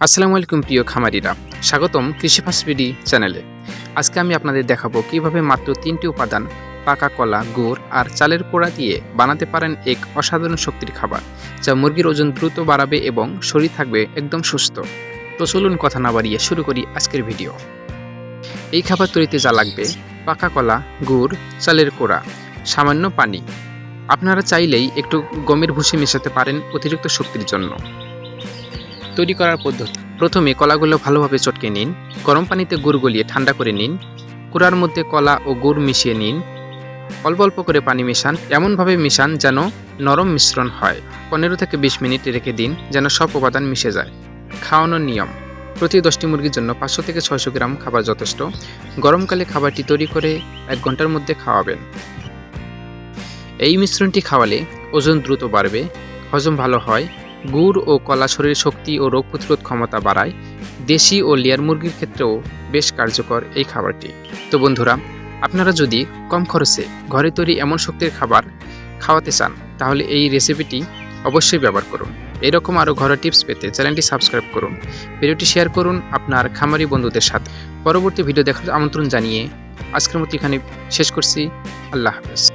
আসসালামু আলাইকুম প্রিয় খামারিরা। স্বাগতম কৃষি ফাসবিডি চ্যানেলে। আজকে আমি আপনাদের দেখাবো কীভাবে মাত্র তিনটি উপাদান পাকা কলা, গুড় আর চালের কোড়া দিয়ে বানাতে পারেন এক অসাধারণ শক্তির খাবার, যা মুরগির ওজন দ্রুত বাড়াবে এবং শরীর থাকবে একদম সুস্থ। তো চলুন কথা না বাড়িয়ে শুরু করি আজকের ভিডিও। এই খাবার তৈরিতে যা লাগবে, পাকা কলা, গুড়, চালের কোড়া, সামান্য পানি। আপনারা চাইলেই একটু গমের ভুসি মেশাতে পারেন অতিরিক্ত শক্তির জন্য। তৈরি করার পদ্ধতি। প্রথমে কলাগুলো ভালোভাবে চটকে নিন। গরম পানিতে গুড় গলিয়ে ঠান্ডা করে নিন। কুড়ার মধ্যে কলা ও গুড় মিশিয়ে নিন। অল্প অল্প করে পানি মেশান। এমনভাবে মিশান যেন নরম মিশ্রণ হয়। পনেরো থেকে বিশ মিনিট রেখে দিন যেন সব উপাদান মিশে যায়। খাওয়ানোর নিয়ম। প্রতি দশটি মুরগির জন্য পাঁচশো থেকে ছয়শো গ্রাম খাবার যথেষ্ট। গরমকালে খাবারটি তৈরি করে এক ঘণ্টার মধ্যে খাওয়াবেন। এই মিশ্রণটি খাওয়ালে ওজন দ্রুত বাড়বে, হজম ভালো হয় গুড় ও কলা শরীরের শক্তি ও রোগ প্রতিরোধ ক্ষমতা বাড়ায়, দেশি ও লেয়ার মুরগির ক্ষেত্রেও বেশ কার্যকর এই খাবারটি। তো বন্ধুরা, আপনারা যদি কম খরচে ঘরে তৈরি এমন শক্তির খাবার খাওয়াতে চান, তাহলে এই রেসিপিটি অবশ্যই ব্যবহার করুন। এরকম আরও ঘরোয়া টিপস পেতে চ্যানেলটি সাবস্ক্রাইব করুন। ভিডিওটি শেয়ার করুন আপনার খামারি বন্ধুদের সাথে। পরবর্তী ভিডিও দেখার আমন্ত্রণ জানিয়ে আজকের মতো এখানে শেষ করছি। আল্লাহ হাফেজ।